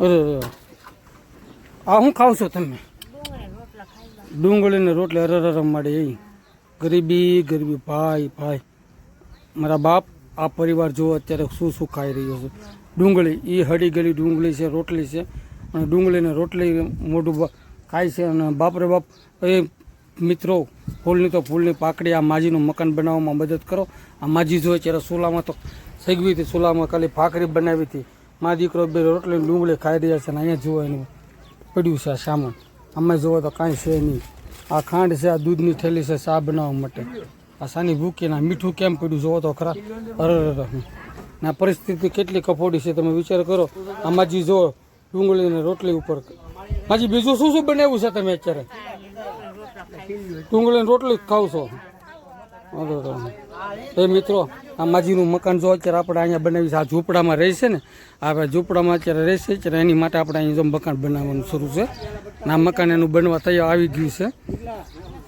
અરે. આ શું ખાવ છો તમે? ડુંગળીને રોટલી અરે અરે મળે એ. ગરીબી ગરીબી, ભાઈ ભાઈ. મારા બાપ આ પરિવાર જો અત્યારે શું શું ખાઈ રહ્યો છે. ડુંગળી એ હળી ગળી ડુંગળી છે, રોટલી છે. અને ડુંગળીને રોટલી મોઢું ખાય છે અને બાપરે બાપ, એ મિત્રો, ફૂલની તો ફૂલની પાકડી, આ માજીનું મકાન બનાવવામાં મદદ કરો. આ માજી જોઈએ ત્યારે સોલામાં તો સગવી હતી, સોલામાં ખાલી ભાખરી બનાવી હતી. મા દીકરો બે રોટલી ડુંગળી ખાઈ રહ્યા છે ને અહીંયા જુઓ એનું પડ્યું છે આ સામાન. અમે જુઓ તો કાંઈ છે નહીં. આ ખાંડ છે, આ દૂધની થેલી છે, ચા બનાવવા માટે. આ સાની ભૂકીના મીઠું કેમ પડ્યું જુઓ તો ખરા. અરે અરે અરે. ને આ પરિસ્થિતિ કેટલી કફોડી છે, તમે વિચાર કરો. આ માજી ડુંગળી ને રોટલી ઉપર માજી બીજું શું શું બનાવ્યું છે તમે અત્યારે? ડુંગળીની રોટલી જ ખાવ છો. અરે. એ મિત્રો, આ માજીનું મકાન જો અત્યારે આપણે અહીંયા બનાવી છે, આ ઝૂંપડામાં રહેશે ને, આ ઝૂંપડામાં અત્યારે રહેશે અત્યારે એની માટે આપણે અહીં જો મકાન બનાવવાનું શરૂ છે. આ મકાન એનું બનવા તૈયાર આવી ગયું છે.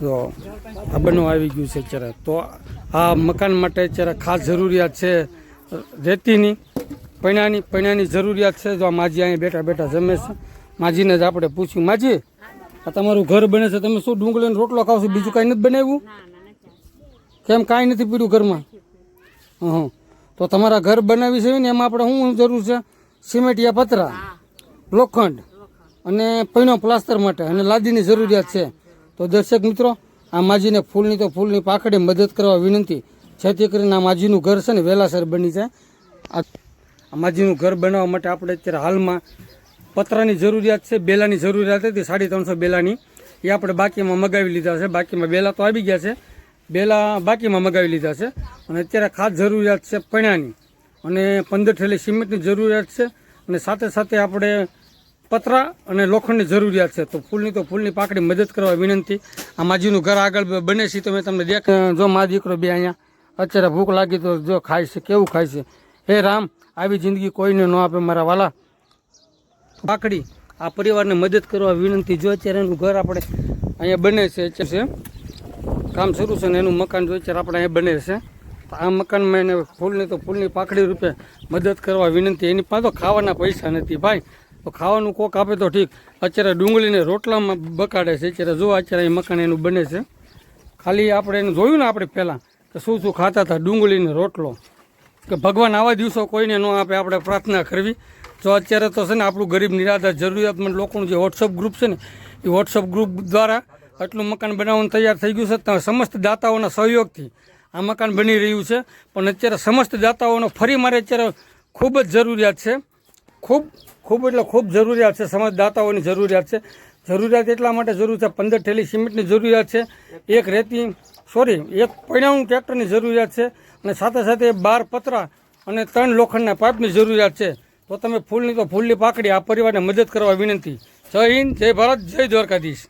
તો આ બનવા આવી ગયું છે અત્યારે. તો આ મકાન માટે અત્યારે ખાસ જરૂરિયાત છે, રેતીની, પૈણાની પૈણાની જરૂરિયાત છે. જો આ માજી અહીંયા બેઠા બેઠા જમે છે. માજીને જ આપણે પૂછ્યું, માજી, આ તમારું ઘર બને છે, તમે શું ડુંગળીનો રોટલો ખાવ છો? બીજું કાંઈ નથી બનાવ્યું? કેમ કાંઈ નથી પીડ્યું ઘરમાં? હં. તો તમારા ઘર બનાવી છે ને એમાં આપણે શું જરૂર છે? સિમેન્ટિયા પતરા, લોખંડ અને પૈણો પ્લાસ્ટર માટે અને લાદીની જરૂરિયાત છે. તો દર્શક મિત્રો, આ માજીને ફૂલની તો ફૂલની પાકડી મદદ કરવા વિનંતી. જેથી કરીને આ માજીનું ઘર છે ને વહેલાસર બની જાય. આ માજીનું ઘર બનાવવા માટે આપણે અત્યારે હાલમાં પતરાની જરૂરિયાત છે, બેલાની જરૂરિયાત હતી, સાડી ત્રણસો બેલાની. એ આપણે બાકીમાં મગાવી લીધા છે. બાકીમાં બેલા તો આવી ગયા છે. બેલા બાકીમાં મગાવી લીધા છે. અને અત્યારે ખાસ જરૂરિયાત છે પણાની. અને પંદર ઠેલી સિમેન્ટની જરૂરિયાત છે. અને સાથે સાથે આપણે પતરા અને લોખંડની જરૂરિયાત છે. તો ફૂલની તો ફૂલની પાકડી મદદ કરવા વિનંતી. આ માજીનું ઘર આગળ બને છે. તો મેં તમને દેખ જો મા દીકરો બે અહીંયા, અત્યારે ભૂખ લાગી તો જો ખાય છે, કેવું ખાય છે? હે રામ, આવી જિંદગી કોઈને ન આપે મારા વાલા. પાકડી આ પરિવારને મદદ કરવા વિનંતી. જો અત્યારે એનું ઘર આપણે અહીંયા બને છે છે. કામ શરૂ છે ને એનું મકાન જોઈ અત્યારે આપણે અહીંયા બને છે. આ મકાનમાં એને ફૂલની તો ફૂલની પાખડી રૂપે મદદ કરવા વિનંતી. એની પાસે તો ખાવાના પૈસા નથી ભાઈ. તો ખાવાનું કોક આપે તો ઠીક. અત્યારે ડુંગળીને રોટલામાં બકાડે છે. અત્યારે જો અત્યારે એ મકાન એનું બને છે. ખાલી આપણે એને જોયું ને આપણે પહેલાં કે શું શું ખાતા હતા ડુંગળીને રોટલો. કે ભગવાન આવા દિવસો કોઈને ન આપે, આપણે પ્રાર્થના કરવી. જો અત્યારે તો છે ને આપણું ગરીબ નિરાધાર જરૂરિયાતમંદ લોકોનું જે વોટ્સઅપ ગ્રુપ છે ને, એ વોટ્સઅપ ગ્રુપ દ્વારા આટલું મકાન બનાવવાનું તૈયાર થઈ ગયું છે સમસ્ત દાતાઓના સહયોગથી આ મકાન બની રહ્યું છે. પણ અત્યારે સમસ્ત દાતાઓનો ફરી મારે અત્યારે ખૂબ જ જરૂરિયાત છે. ખૂબ ખૂબ એટલે ખૂબ જરૂરિયાત છે સમાજ દાતાઓની જરૂરિયાત છે. જરૂરિયાત એટલા માટે જરૂર છે, પંદર ઠેલી સિમેન્ટની જરૂરિયાત છે, એક રેતી, સોરી, એક પૈણાનું ટ્રેક્ટરની જરૂરિયાત છે, અને સાથે સાથે બાર પતરા અને ત્રણ લોખંડના પાઇપની જરૂરિયાત છે. તો તમે ફૂલની તો ફૂલની પાકડી આ પરિવારને મદદ કરવા વિનંતી. જય હિન્દ, જય ભારત, જય દ્વારકાધીશ.